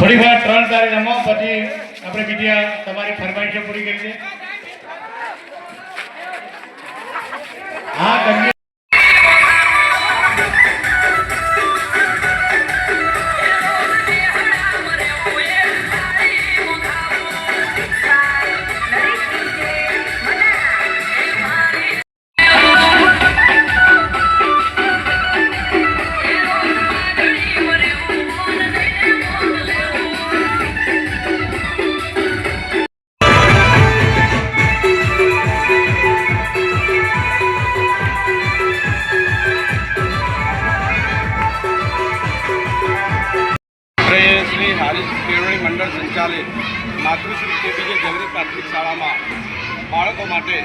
થોડી વાર ત્રણ તારીખ રમો પછી આપણે બીજી તમારી ફરમાઈશો પૂરી કરીએ. હા હારીજ કેળવણી મંડળ સંચાલિત માતૃશ્રી કેપીજે જગરી પ્રાથમિક શાળામાં બાળકો માટે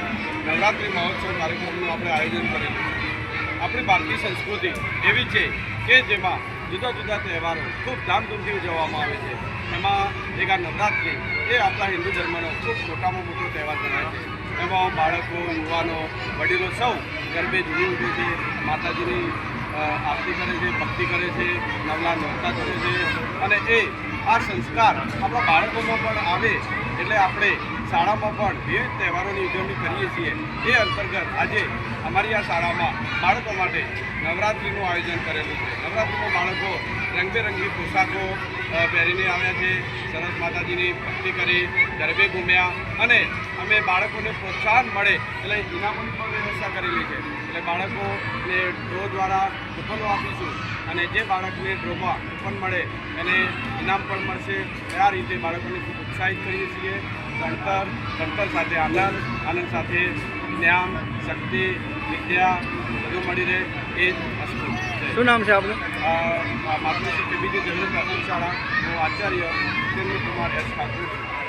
નવરાત્રિ મહોત્સવ કાર્યક્રમનું આપણે આયોજન કરેલું. આપણી ભારતીય સંસ્કૃતિ એવી છે કે જેમાં જુદા જુદા તહેવારો ખૂબ ધામધૂમથી ઉજવવામાં આવે છે. એમાં એક આ નવરાત્રિ એ આપણા હિન્દુ ધર્મનો ખૂબ મોટામાં મોટો તહેવાર ગણાય છે. એમાં બાળકો, યુવાનો, વડીલો સૌ ગરબે ઝૂમી ઉઠે છે. માતાજીની આરતી કરે છે, ભક્તિ કરે છે, નવલા નવતા કરે છે અને એ આ સંસ્કાર આપણા બાળકોમાં પણ આવે એટલે આપણે શાળામાં પણ જે તહેવારોની ઉજવણી કરીએ છીએ. એ અંતર્ગત આજે અમારી આ શાળામાં બાળકો માટે નવરાત્રિનું આયોજન કરેલું છે. નવરાત્રિમાં બાળકો રંગબેરંગી પોશાકો પહેરીને આવ્યા છે. સરસ માતાજીની ભક્તિ કરી, ગરબે ઘૂમ્યા અને અમે બાળકોને પ્રોત્સાહન મળે એટલે ઇનામોની પણ વ્યવસ્થા કરેલી છે. એટલે બાળકોને ડ્રો દ્વારા કુપનો આપીશું અને જે બાળકને ડ્રોમાં કુપન મળે એને ઇનામ પણ મળશે. આ રીતે બાળકોને ખૂબ ઉત્સાહિત કરીએ છીએ. ભણતર ભણતર સાથે આનંદ આનંદ સાથે જ્ઞાન શક્તિ વિદ્યા બધું મળી રહે એ જ વસ્તુ શું નામ છે આપનું? આ માતૃશ્રી કેબીજી જનરલ પ્રાથમિક શાળા. હું આચાર્ય કુમાર એસ ઠાકુર છું.